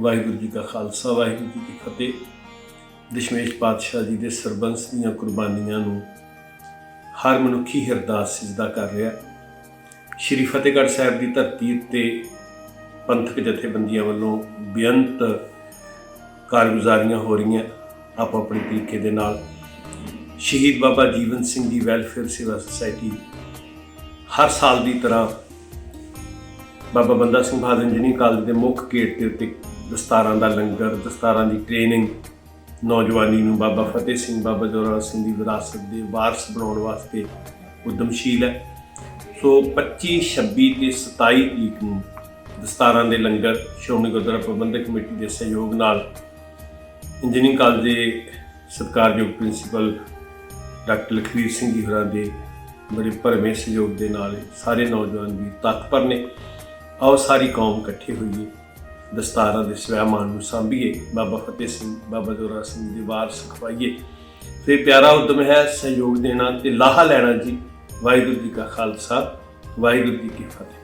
ਵਾਹਿਗੁਰੂ ਜੀ ਕਾ ਖਾਲਸਾ, ਵਾਹਿਗੁਰੂ ਜੀ ਕੀ ਫਤਿਹ। ਦਸ਼ਮੇਸ਼ ਪਾਤਸ਼ਾਹ ਜੀ ਦੇ ਸਰਬੰਸ ਦੀਆਂ ਕੁਰਬਾਨੀਆਂ ਨੂੰ ਹਰ ਮਨੁੱਖੀ ਹਿਰਦਾ ਸਿਜਦਾ ਕਰ ਰਿਹਾ। ਸ਼੍ਰੀ ਫਤਿਹਗੜ੍ਹ ਸਾਹਿਬ ਦੀ ਧਰਤੀ ਉੱਤੇ ਪੰਥਕ ਜਥੇਬੰਦੀਆਂ ਵੱਲੋਂ ਬੇਅੰਤ ਕਾਰਗੁਜ਼ਾਰੀਆਂ ਹੋ ਰਹੀਆਂ ਆਪੋ ਆਪਣੇ ਤਰੀਕੇ ਦੇ ਨਾਲ। ਸ਼ਹੀਦ ਬਾਬਾ ਜੀਵਨ ਸਿੰਘ ਜੀ ਵੈਲਫੇਅਰ ਸੇਵਾ ਸੁਸਾਇਟੀ ਹਰ ਸਾਲ ਦੀ ਤਰ੍ਹਾਂ ਬਾਬਾ ਬੰਦਾ ਸਿੰਘ ਬਹਾਦਰ ਇੰਜੀਨੀਅਰਿੰਗ ਕਾਲਜ ਦੇ ਮੁੱਖ ਗੇਟ ਦੇ ਉੱਤੇ ਦਸਤਾਰਾਂ ਦਾ ਲੰਗਰ, ਦਸਤਾਰਾਂ ਦੀ ਟ੍ਰੇਨਿੰਗ ਨੌਜਵਾਨੀ ਨੂੰ ਬਾਬਾ ਫਤਿਹ ਸਿੰਘ, ਬਾਬਾ ਜੋਰਾ ਸਿੰਘ ਦੀ ਵਿਰਾਸਤ ਦੇ ਵਾਰਸ ਬਣਾਉਣ ਵਾਸਤੇ ਉਦਮਸ਼ੀਲ ਹੈ। ਸੋ 25 26 ਤੇ 27 ਤਰੀਕ ਨੂੰ ਦਸਤਾਰਾਂ ਦੇ ਲੰਗਰ ਸ਼੍ਰੋਮਣੀ ਗੁਰਦੁਆਰਾ ਪ੍ਰਬੰਧਕ ਕਮੇਟੀ ਦੇ ਸਹਿਯੋਗ ਨਾਲ ਇੰਜੀਨੀਅਰਿੰਗ ਕਾਲਜ ਦੇ ਸਤਿਕਾਰਯੋਗ ਪ੍ਰਿੰਸੀਪਲ ਡਾਕਟਰ ਲਖਵੀਰ ਸਿੰਘ ਜੀ ਹੋਰਾਂ ਦੇ ਬੜੇ ਭਰਵੇਂ ਸਹਿਯੋਗ ਦੇ ਨਾਲ ਸਾਰੇ ਨੌਜਵਾਨ ਵੀ ਤਤਪਰ ਨੇ। ਆਓ ਸਾਰੀ ਕੌਮ ਇਕੱਠੇ ਹੋਈਏ। ਦਸਤਾਰਾਂ ਦੇ ਸਵੈਮਾਨ ਨੂੰ ਸਾਂਭੀਏ। ਬਾਬਾ ਫਤਿਹ ਸਿੰਘ, ਬਾਬਾ ਜੋਰਾ ਸਿੰਘ ਦੀ ਵਾਰ ਸਿਖਵਾਈਏ ਫਿਰ ਪਿਆਰਾ ਉਦਮ ਹੈ ਸਹਿਯੋਗ ਦੇਣਾ ਤੇ ਲਾਹਾ ਲੈਣਾ ਜੀ। ਵਾਹਿਗੁਰੂ ਜੀ ਕਾ ਖਾਲਸਾ, ਵਾਹਿਗੁਰੂ ਜੀ ਕੀ ਫਤਿਹ।